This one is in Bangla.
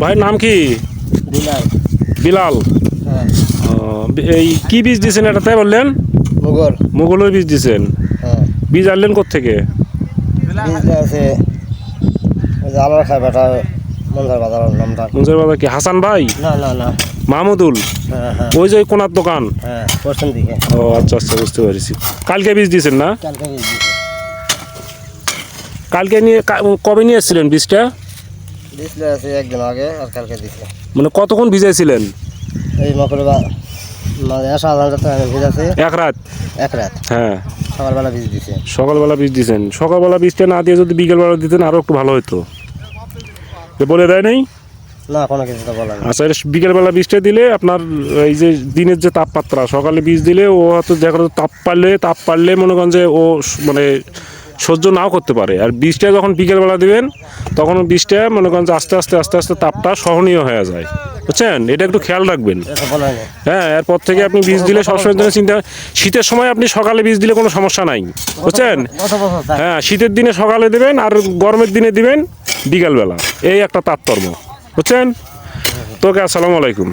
ভাইয়ের নাম কি? বিলাল। বিলাল। হ্যাঁ। এই কি বীজ দিয়েছেন এটাতে বললেন? মুগল। মুগলের বীজ দিয়েছেন হ্যাঁ। বীজ আনলেন থেকে বীজটা আছে ওই যে আলার খায় বেটা মন্দার বাজার নামটা। মুঞ্জের বাবা কি? হাসান ভাই? না না না। মাহমুদুল? হ্যাঁ ওই যে কোনার দোকান? ও আচ্ছা আচ্ছা বুঝতে পেরেছি। কালকে বীজ দিয়েছেন না? কালকে নিয়ে কবে নিয়ে এসেছিলেন বীজটা? দিছিল আছে একদিন আগে আর কালকে মানে কতক্ষণ ভিজাইছিলেন? এই মকরে বা মানে সাধারণত আমি বীজ এক রাত? এক রাত। হ্যাঁ। সকালবেলা বীজ সকালবেলা বীজ দিয়েছেন। সকালবেলা বীজটা না দিয়ে যদি বিকেলবেলা দিতেন আরও একটু ভালো হতো বলে দেয় নাই? না কোনো কিছু তো বলা নেই। আচ্ছা এটা বিকেলবেলা বীজটা দিলে আপনার এই যে দিনের যে তাপমাত্রা সকালে বীজ দিলে ও হয়তো দেখা তাপ পারলে তাপ পারলে মনে করেন যে ও মানে সহ্য নাও করতে পারে। আর বীজটা যখন বিকেলবেলা দিবেন তখন বীজটা মনে করেন যে আস্তে আস্তে আস্তে আস্তে তাপটা সহনীয় হয়ে যায়। বুঝছেন? এটা একটু খেয়াল রাখবেন। হ্যাঁ এরপর থেকে আপনি বীজ দিলে সবসময় জন্য চিন্তা শীতের সময় আপনি সকালে বীজ দিলে কোনো সমস্যা নাই। বুঝছেন? হ্যাঁ শীতের দিনে সকালে দেবেন আর গরমের দিনে দিবেন বিকালবেলা। এই একটা তাৎপর্য। বুঝছেন? তোকে আসসালামু আলাইকুম।